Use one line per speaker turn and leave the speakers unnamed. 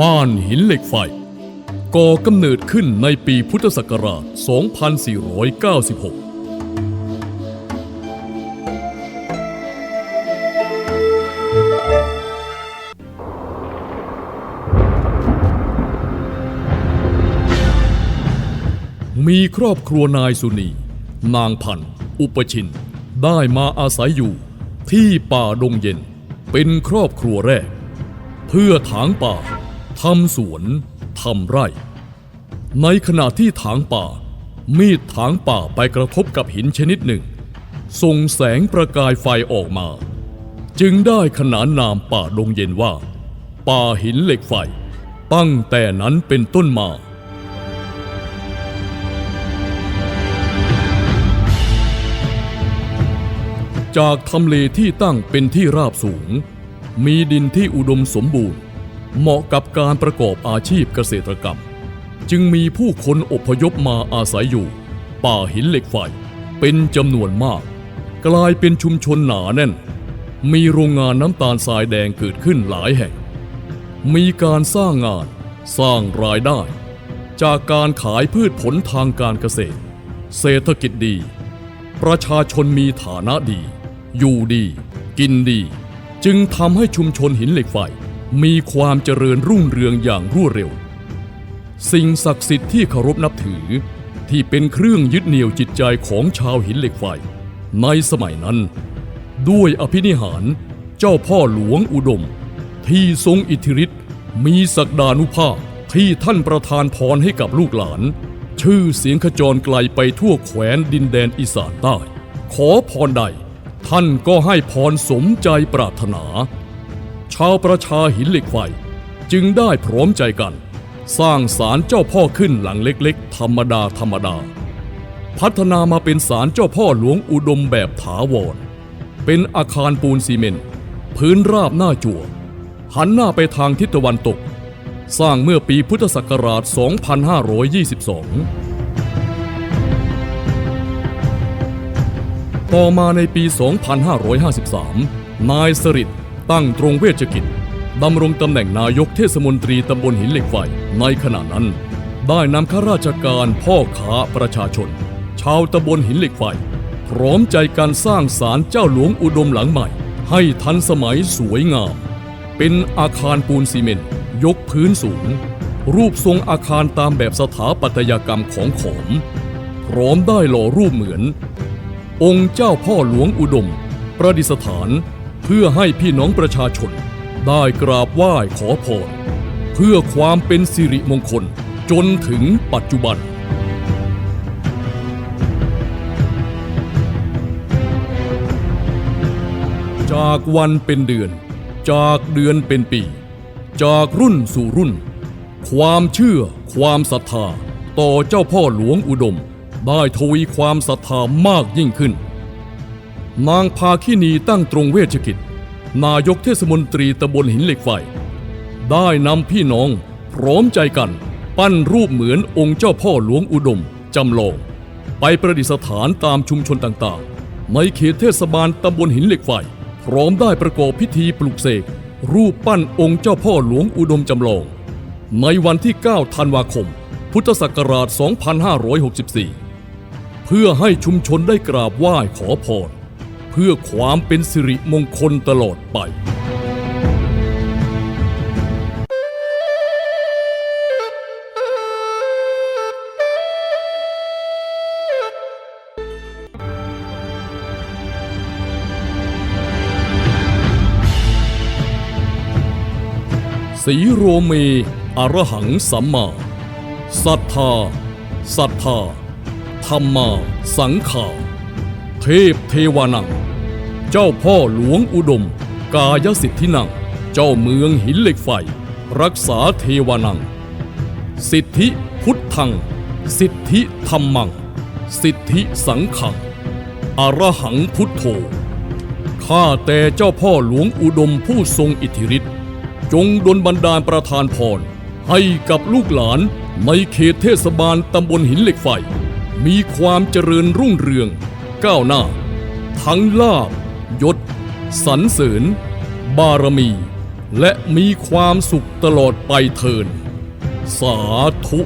บ้านหินเหล็กไฟ ก่อกำเนิดขึ้นในปีพุทธศักราช 2496มีครอบครัวนายสุนี นางพัน อุปชิน ได้มาอาศัยอยู่ที่ป่าดงเย็น เป็นครอบครัวแรก เพื่อถางป่า ทำสวนทำไร่ ในขณะที่ถางป่า มีดถางป่าไปกระทบกับหินชนิดหนึ่ง ส่งแสงประกายไฟออกมา จึงได้ขนานนามป่าดงเย็นว่า ป่าหินเหล็กไฟ ตั้งแต่นั้นเป็นต้นมาจากทำเลที่ตั้งเป็นที่ราบสูง มีดินที่อุดมสมบูรณ์ เหมาะกับการประกอบอาชีพเกษตรกรรม จึงมีผู้คนอพยพมาอาศัยอยู่ ป่าหินเหล็กไฟเป็นจำนวนมาก กลายเป็นชุมชนหนาแน่น มีโรงงานน้ำตาลทรายแดงเกิดขึ้นหลายแห่ง มีการสร้างงานสร้างรายได้ จากการขายพืชผลทางการเกษตร เศรษฐกิจดี ประชาชนมีฐานะดี อยู่ดี กินดี จึงทำให้ชุมชนหินเหล็กไฟ มีความเจริญรุ่งเรืองอย่างรวดเร็ว สิ่งศักดิ์สิทธิ์ที่เคารพนับถือที่เป็นเครื่องยึดเหนี่ยวจิตใจของชาวหินเหล็กไฟ ในสมัยนั้น ด้วยอภินิหารเจ้าพ่อหลวงอุดม ที่ทรงอิทธิฤทธิ์มีศักดานุภาพที่ท่านประทานพรให้กับลูกหลาน ชื่อเสียงขจรไกลไปทั่วแคว้นดินแดนอีสานใต้ ขอพรใด ท่านก็ให้พรสมใจปรารถนา ชาวประชาหินเหล็กไฟ จึงได้พร้อมใจกัน สร้างศาลเจ้าพ่อขึ้นหลังเล็กๆ ธรรมดาธรรมดา พัฒนามาเป็นศาลเจ้าพ่อหลวงอุดมแบบถาวร เป็นอาคารปูนซีเมนต์พื้นราบหน้าจั่ว หันหน้าไปทางทิศตะวันตก สร้างเมื่อปีพุทธศักราช 2522ต่อมาในปี 2553 นายสริด ตั้งตรงเวชกิจดำรงตำแหน่งนายกเทศมนตรีตำบลหินเหล็กไฟในขณะนั้น ได้นำข้าราชการพ่อค้าประชาชน ชาวตำบลหินเหล็กไฟ พร้อมใจการสร้างศาลเจ้าหลวงอุดมหลังใหม่ ให้ทันสมัยสวยงาม เป็นอาคารปูนซีเมนต์ยกพื้นสูง รูปทรงอาคารตามแบบสถาปัตยกรรมของขอม พร้อมได้หล่อรูปเหมือน องค์เจ้าพ่อหลวงอุดม ประดิษฐาน พื่อให้พี่น้องประชาชน ได้กราบไหว้ขอพร เพื่อความเป็นสิริมงคลจนถึงปัจจุบันจากวันเป็นเดือน จากเดือนเป็นปี จากรุ่นสู่รุ่น ความเชื่อ ความศรัทธา ต่อเจ้าพ่อหลวงอุดม ได้ทวีความศรัทธามากยิ่งขึ้น นางพาคินีตั้งตรงเวชกิจ นายกเทศมนตรีตำบลหินเหล็กไฟ ได้นำพี่น้องพร้อมใจกัน ปั้นรูปเหมือนองค์เจ้าพ่อหลวงอุดมจำลอง ไปประดิษฐานตามชุมชนต่างๆ ในเขตเทศบาลตำบลหินเหล็กไฟ พร้อมได้ประกอบพิธีปลุกเสกรูปปั้นองค์เจ้าพ่อหลวงอุดมจำลอง ในวันที่ 9 ธันวาคม พุทธศักราช 2564 เพื่อให้ชุมชนได้กราบไหว้ขอพร เพื่อความเป็นสิริมงคลตลอดไปสีโรเม อรหังสัมมาศรัทธาศรัทธา ธรรมา สังขา เทพเทวานัง เจ้าพ่อหลวงอุดม กายสิทธินัง เจ้าเมืองหินเหล็กไฟ รักษาเทวานัง สิทธิพุทธัง สิทธิธรรมัง สิทธิสังขัง อรหังพุทโธ ข้าแต่เจ้าพ่อหลวงอุดมผู้ทรงอิทธิฤทธิ์จงดลบันดาลประทานพร ให้กับลูกหลานในเขตเทศบาลตำบลหินเหล็กไฟ มีความเจริญรุ่งเรือง ก้าวหน้า ทั้งลาบ ยศสรรเสริญ บารมี และมีความสุขตลอดไปเทิน สาธุ